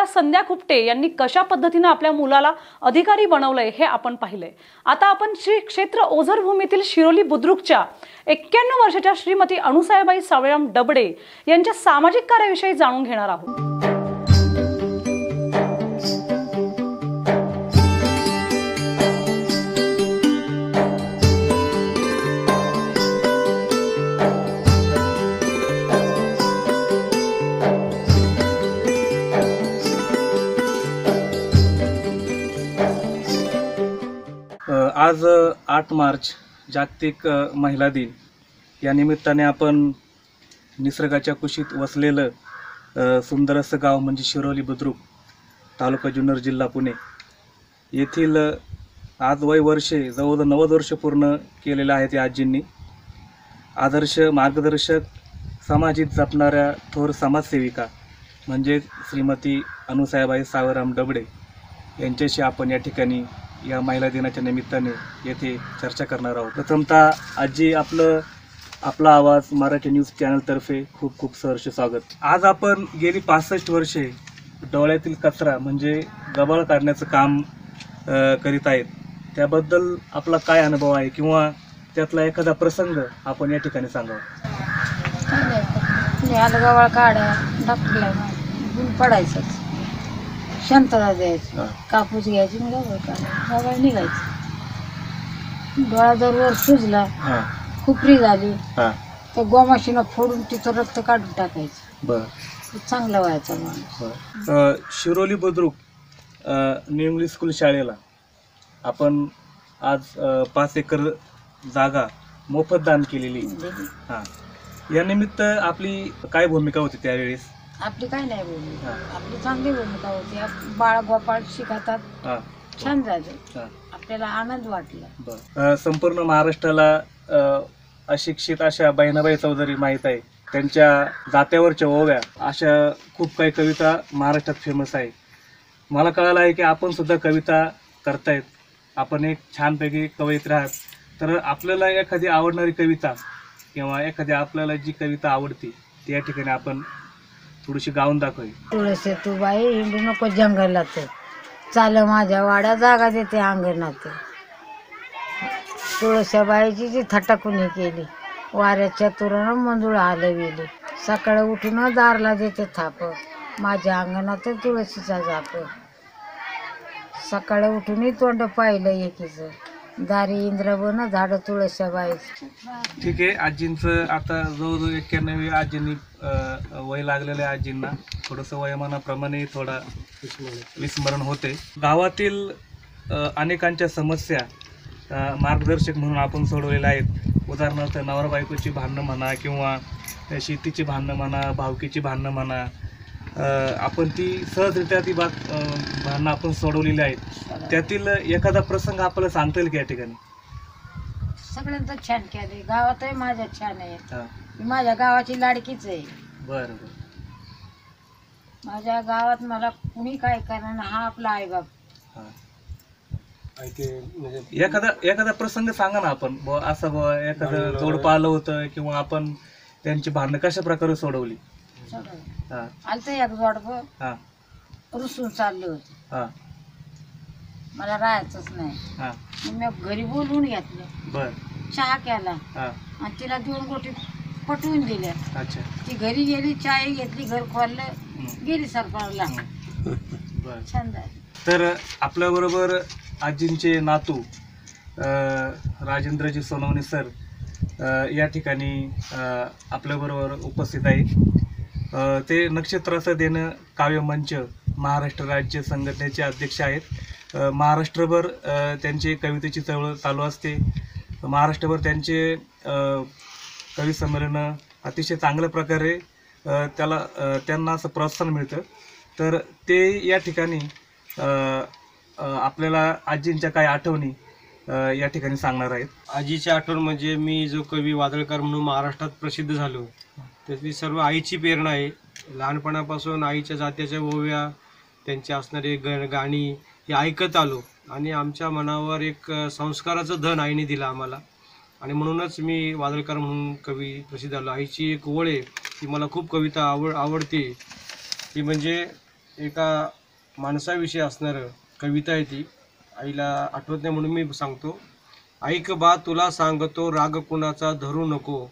अंगणवाडी संध्या खुपटे यांनी कशा पद्धतीनं आपल्या मुलाला अधिकारी बनवलंय हे आपण पाहिलंय. आता आपण श्री क्षेत्र ओझर भूमीतील शिरोली बुद्रुकच्या एक्क्याण्णव वर्षाच्या श्रीमती अणुसाहेबाई सावळ्याम डबडे यांच्या सामाजिक कार्याविषयी जाणून घेणार आहोत. आज आठ मार्च जागतिक महिला दिन. या निमित्ताने आपण निसर्गाच्या कुशीत वसलेलं सुंदर असं गाव म्हणजे शिरोली बुद्रुक तालुका जुन्नर जिल्हा पुणे. येथील आज वय वर्षे जवळजवळ नव्वद वर्ष पूर्ण केलेलं आहेत या आजींनी. आदर्श मार्गदर्शक समाजित जपणाऱ्या थोर समाजसेविका म्हणजे श्रीमती अनुसाहेबाई सावराम डबडे यांच्याशी आपण या ठिकाणी या महिला दिनाच्या निमित्ताने येथे चर्चा करणार आहोत. प्रथमतः आजी आपलं आपला आवाज मराठी न्यूज चॅनलतर्फे खूप खूप सहर्ष स्वागत. आज आपण गेली पासष्ट वर्षे डोळ्यातील कचरा म्हणजे गबाळ काढण्याचं काम अ, करीत आहेत. त्याबद्दल आपला काय अनुभव आहे किंवा त्यातला एखादा प्रसंग आपण या ठिकाणी सांगावा? निहाल गवाळ काढ्या टाकल्या. पडायचंच. शांतता द्यायची. हा. कापूस घ्यायची आणि गवाळ काढायची. निघायची. डोळा जर वर सुजला हां. खुपरी झाली हां. तर गोमाशीनं फोडून तिथं रक्त काढून टाकायचं. बरं. ते चांगलं व्हायचं माणूस. अ, शिरोली बुद्रुक अ, इंग्लिश स्कूल शाळेला आपण आज अ, पाच एकर जागा मोफत दान केलेली हां. या निमित्त आपली काय भूमिका होती त्यावेळेस? आपली काय नाही बोलली. हा. आपली चांगली भूमिका होती. आप- बाळ गोपाळ शिकतात. हां. छान झाले. हां. आपल्याला आनंद वाटला. बरं. अ, संपूर्ण महाराष्ट्राला अ, अशिक्षित अशा बहिणाबाई चौधरी माहीत आहे. त्यांच्या जात्यावरच्या ओव्या. अशा खूप काही कविता महाराष्ट्रात फेमस आहे. मला कळालं आहे की आपण सुद्धा कविता करतायत. आपण एक छानपैकी कवयित्री आहात तर आपल्याला एखादी आवडणारी कविता किंवा एखादी आपल्याला जी कविता आवडते ती या ठिकाणी आपण थोडीशी गाऊन दाखव तुळशी तू बाई हिंडू नको जंगलात चाल माझ्या वाड्या जागा देते अंगणात तुळशाबाईची जी थट्टा हे केली वाऱ्याच्या तुरानं मंजूळ हलविली सकाळी उठून दारला देते थाप. माझ्या अंगणात तुळशीचा जाप. सकाळी उठून तोंड पाहिलं एकीचं. दारी इंद्रवन झाड तुळशाबाईच ठीक आहे आजींचं आता जवळजवळ एक्क्याण्णवी आजींनी अं, वय लागलेल्या आजींना. थोडंसं वयमानाप्रमाणे थोडा विस्मरण होते. गावातील अनेकांच्या समस्या मार्गदर्शक म्हणून आपण सोडवलेल्या आहेत. उदाहरणार्थ नवरा बायकोची भांडणं म्हणा किंवा शेतीची भांडणं म्हणा भावकीची भांडणं म्हणा आपण ती सहजरित्या ती बाब भांडणं आपण सोडवलेली आहेत. त्यातील एखादा प्रसंग आपल्याला सांगता येईल की या ठिकाणी? सगळ्यांचं छान केले गावातही माझ्या छान आहे. हां. मी माझ्या गावाची लाडकीच आहे. बरं बरं. माझ्या गावात मला कुणी काय करणार हा आपला आईबाप. हा. एखादा एखादा प्रसंग सांगा ना आपण. असं एखादं जोड पाहिलं होतं किंवा आपण त्यांची भांडणं कशा प्रकारे सोडवली? सगळं हा. आलतं एक जोडप हा. रुसून चालले होते. हा. मला राहायचंच नाही. हा. मग मी घरी बोलवून घेतलं. बर. चहा केला. हा. आणि तिला दोन गोटी पटवून दिल्या. अच्छा. ती घरी गेली चाय घेतली घर खोललं. हम्म. गेली सरपणाला बर. छान झालं. तर आपल्याबरोबर आजींचे नातू अं, राजेंद्रजी सोनवणे सर अं, या ठिकाणी अं, आपल्याबरोबर उपस्थित आहे ते नक्षत्राचं देणं काव्यमंच महाराष्ट्र राज्य संघटनेचे अध्यक्ष आहेत. महाराष्ट्रभर त्यांची कवितेची चळवळ चालू असते. महाराष्ट्रभर त्यांचे कवी संमेलनं अतिशय चांगल्या प्रकारे त्याला त्यांना असं प्रोत्साहन मिळतं. तर ते या ठिकाणी आपल्याला आजींच्या काही आठवणी या ठिकाणी सांगणार आहेत. आजीची आठवण म्हणजे मी जो कवी वादळकार म्हणून महाराष्ट्रात प्रसिद्ध झालो त्यातली सर्व आईची प्रेरणा आहे. लहानपणापासून आईच्या जात्याच्या ओव्या त्यांची असणारी ग गाणी हे ऐकत आलो आणि आमच्या मनावर एक संस्काराचं धन आईने दिलं आम्हाला. आणि म्हणूनच मी वादळकार म्हणून कवी प्रसिद्ध झालो. आईची एक ओळ आहे ती मला खूप कविता आवड आवडते. ती म्हणजे एका माणसाविषयी असणारं कविता आहे ती. आईला आठवत नाही म्हणून मी सांगतो. ऐक बा तुला सांगतो राग कुणाचा धरू नको.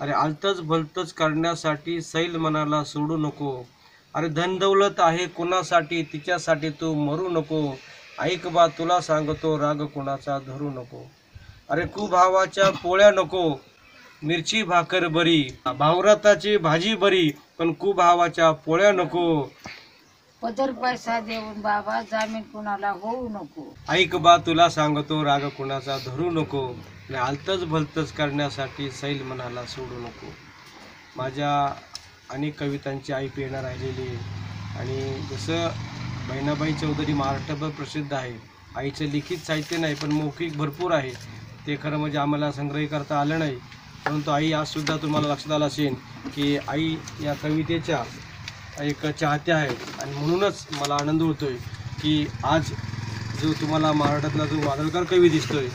अरे आलतच भलतच करण्यासाठी सैल मनाला सोडू नको. अरे धन दौलत आहे कुणासाठी तिच्यासाठी तू मरू नको. ऐक बा तुला सांगतो राग कुणाचा धरू नको. अरे कुभावाच्या पोळ्या नको. मिरची भाकर बरी. भावरताची भाजी बरी पण कुभावाच्या पोळ्या नको. पदर पैसा देऊन बाबा जामीन कुणाला होऊ नको. ऐक बा तुला सांगतो राग कुणाचा धरू नको. आणि आलतच भलतच करण्यासाठी सैल मनाला सोडू नको. माझ्या अनेक कवितांची आई येणार राहिलेली आहे. आणि जसं बहिणाबाई चौधरी महाराष्ट्रभर प्रसिद्ध आहे. आईचं लिखित साहित्य नाही पण मौखिक भरपूर आहे. ते खरं म्हणजे आम्हाला संग्रही करता आलं नाही. परंतु आई आजसुद्धा तुम्हाला लक्षात आलं असेल की आई या कवितेच्या एक चाहत्या आहेत आणि म्हणूनच मला आनंद होतोय की आज जो तुम्हाला महाराष्ट्रातला जो वादळकर कवी दिसतोय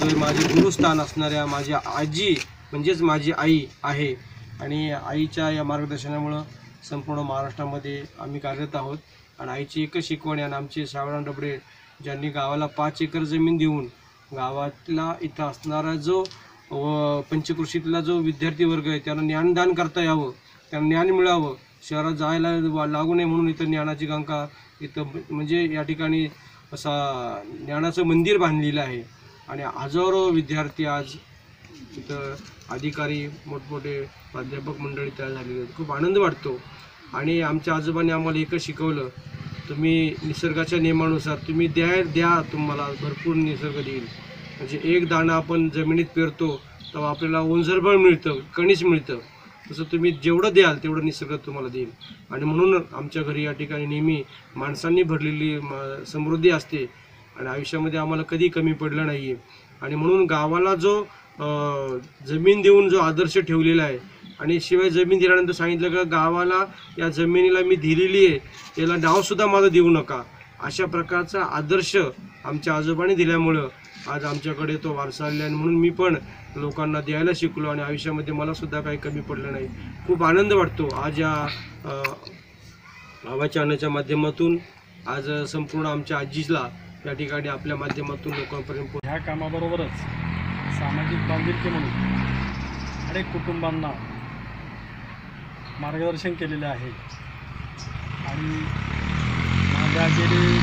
तो माझे गुरुस्थान असणाऱ्या माझी आजी म्हणजेच माझी आई आहे. आणि आईच्या या मार्गदर्शनामुळं संपूर्ण महाराष्ट्रामध्ये आम्ही कार्यरत आहोत. आणि आईची एकच शिकवण आणि आमचे सावळा डबडे ज्यांनी गावाला पाच एकर जमीन देऊन गावातला इथं असणारा जो व पंचकृषीतला जो विद्यार्थी वर्ग आहे त्यांना ज्ञानदान करता यावं त्यांना ज्ञान मिळावं शहरात जायला वा- लागू नये म्हणून इथं ज्ञानाची गंगा इथं म्हणजे या ठिकाणी असा ज्ञानाचं मंदिर बांधलेलं आहे. आणि हजारो विद्यार्थी आज इथं अधिकारी मोठमोठे प्राध्यापक मंडळी तयार झालेले आहेत. खूप आनंद वाटतो. आणि आमच्या आजोबांनी आम्हाला एकच शिकवलं तुम्ही निसर्गाच्या नियमानुसार तुम्ही द्या द्या तुम्हाला भरपूर निसर्ग देईल. म्हणजे एक दाणा आपण जमिनीत पेरतो तेव्हा आपल्याला ओंझरबळ मिळतं कणीस मिळतं तसं तुम्ही जेवढं द्याल तेवढं निसर्ग तुम्हाला देईल. आणि म्हणून आमच्या घरी या ठिकाणी नेहमी माणसांनी भरलेली म- समृद्धी असते. आणि आयुष्यामध्ये आम्हाला कधी कमी पडलं नाही आहे आणि म्हणून गावाला जो जमीन देऊन जो आदर्श ठेवलेला आहे आणि शिवाय जमीन दिल्यानंतर सांगितलं का गावाला या जमिनीला मी दिलेली आहे याला नावसुद्धा माझं देऊ नका. अशा प्रकारचा आदर्श आमच्या आजोबांनी दिल्यामुळं आज आमच्याकडे तो वारसा आलेला आहे म्हणून मी पण लोकांना द्यायला शिकलो आणि आयुष्यामध्ये मलासुद्धा काही कमी पडलं नाही. खूप आनंद वाटतो. आज या अं, आवाच्या अन्नाच्या माध्यमातून आज संपूर्ण आमच्या आजीला या ठिकाणी आपल्या माध्यमातून लोकांपर्यंत ह्या कामाबरोबरच सामाजिक बांधिलकी म्हणून अनेक कुटुंबांना मार्गदर्शन केलेले आहे. आणि माझ्या गेली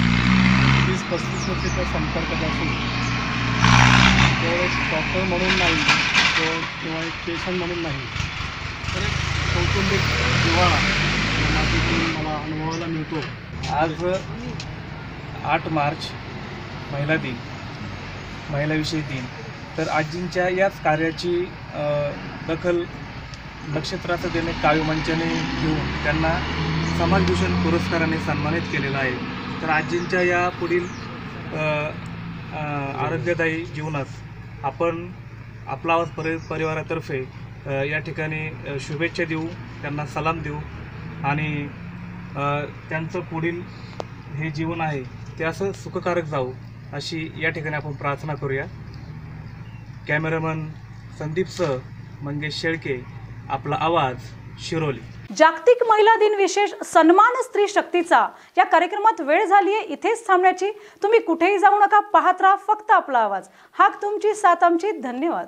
तीस पस्तीस वर्षाच्या संपर्कात असून तो एक डॉक्टर म्हणून नाही तो किंवा एक पेशंट म्हणून नाही तर एक कौटुंबिक जिव्हाळा मला अनुभवायला मिळतो. आज आठ मार्च महिला दिन महिलाविषयी दिन. तर आजींच्या याच कार्याची दखल नक्षत्राचं देणे काव्यमंचाने घेऊन त्यांना समाजभूषण पुरस्काराने सन्मानित केलेलं आहे. तर आजींच्या या पुढील आरोग्यदायी जीवनात आपण आपला आवाज परि परिवारातर्फे या ठिकाणी शुभेच्छा देऊ त्यांना सलाम देऊ आणि त्यांचं पुढील हे जीवन आहे ते असं सुखकारक जाऊ अशी या ठिकाणी आपण प्रार्थना करूया. कॅमेरामन संदीपसह मंगेश शेळके आपला आवाज शिरोली. जागतिक महिला दिन विशेष सन्मान स्त्री शक्तीचा. या कार्यक्रमात वेळ झाली आहे इथेच थांबण्याची. तुम्ही कुठेही जाऊ नका पाहत राहा फक्त आपला आवाज. हाक तुमची साथ आमची. धन्यवाद.